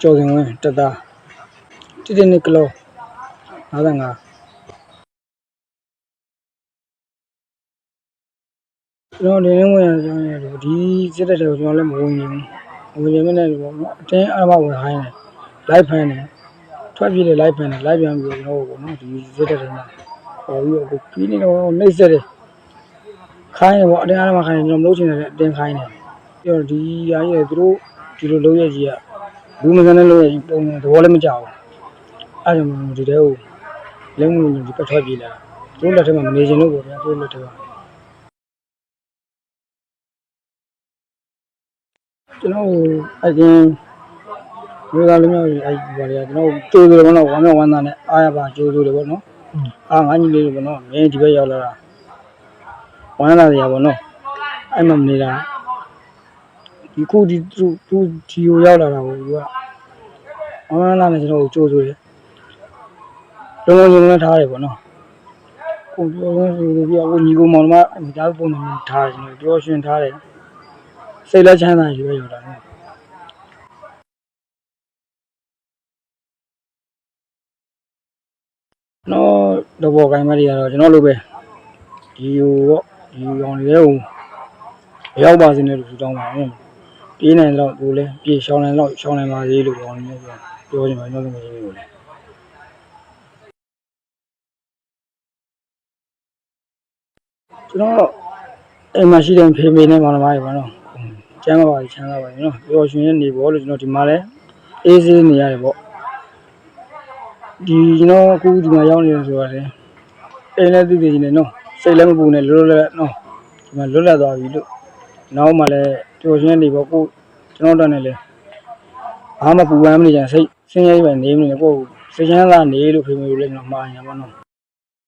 ကျော်စင်ဝင်းတက်သားတိတိနှစ်ကလော55ကျွန်တော်နေနေဝင်ရကျွန်တော်ဒီစစ်တဲ့တွေကိုကျွန်တော်လည်းမဝင်ရင်ဘူးဝင်ရင်မနဲ့ပေါ့နော်အတင်းအမဝင်ဟိုင်းတယ်လိုက်ဖမ်းတယ်ထွက်ပြေးတယ်လိုက်ဖမ်းတယ်လိုက်ပြန်ပြီးကျွန်တော်ပေါ့နော်ဒီစစ်တဲ့တွေမှာပေါ်ပြီးတော့ပြီးနေတော့နှိမ့်ဆက်တယ်ခိုင်းတယ်ပေါ့အတင်းအမခိုင်းတယ်ကျွန်တော်မလုပ်ချင်တယ်အတင်းခိုင်းတယ်ပြီးတော့ဒီဟာကြီးသူတို့ဒီလိုလုပ်ရကြီးက ဘူးမစမ်းတဲ့လုပ်ရကြီးပုံသဘောလည်းမကျဘူးအဲ့ဒါမှဒီတဲ့ကိုလက်မှုဒီပတ်ထွက်ပြေးလာသူတို့လက်ထက်မှာမနေချင်လို့ပေါ့ဗျာသူတို့လက်ထက်ကကျွန်တော်အရင်ဒီကလည်းမျိုးအဲ့ဒီပါလေကျွန်တော်ကြိုးဆိုတယ်ဘောနော်ဝမ်းမြောက်ဝမ်းသာနဲ့အားရပါကြိုးဆိုတယ်ဘောနော်အာငါညီလေးတွေဘောနော်မင်းဒီဘက်ရောက်လာတာဝမ်းသာစရာဘောနော်အဲ့မှမနေတာ ဒီခုဒီသူသူဒီကိုရောက်လာတာကိုသူကဝမ်းသာနဲ့ကျွန်တော်ကြိုးဆိုတယ်လုံးလုံးလုံးထားတယ်ဘောနော်ကိုပြောလို့ဆိုပြီးတော့ညီကိုမောင်မမိသားစုပုံစံမျိုးထားတယ်ကျွန်တော်ပြောရှင်ထားတယ်စိတ်လက်ချမ်းသာရွေးရောတာနဲ့နော်တော့ဘောကိုင်းမတွေကတော့ကျွန်တော်လိုပဲဒီဟိုပေါ့ဒီအောင်လေးကိုရောက်ပါစေနဲ့လို့ဆုတောင်းပါအောင် ပြေးနိုင်တော့ကိုလည်းပြေးရှောင်းနိုင်တော့ရှောင်းနိုင်ပါသေးလို့ပြောနေတယ်ပြောချင်ပါတော့သမီးလေးကိုလည်းကျွန်တော်အိမ်မှာရှိတဲ့ဖေမေနဲ့မောင်နှမတွေပါတော့ကျမ်းပါပါချမ်းသာပါနော်ပျော်ရွှင်နေဖို့လို့ကျွန်တော်ဒီမှာလဲအေးဆေးနေရတယ်ပေါ့ဒီကျွန်တော်အခုဒီမှာရောက်နေတယ်ဆိုတော့လေအိမ်လည်းသိသိချင်းနေနော်စိတ်လည်းမပူနဲ့လွတ်လွတ်လပ်နော်ဒီမှာလွတ်လပ်သွားပြီလို့ နောက်မှလည်းပျော်ရွှင်နေပေါ့ကိုကျွန်တော်တို့နဲ့လေဘာမှပူပန်မနေကြစိတ်ဆင်းရဲပဲနေမနေကိုစိတ်ချမ်းသာနေလို့ဖေမေတို့လည်းကျွန်တော်မှားညာပေါ့နော်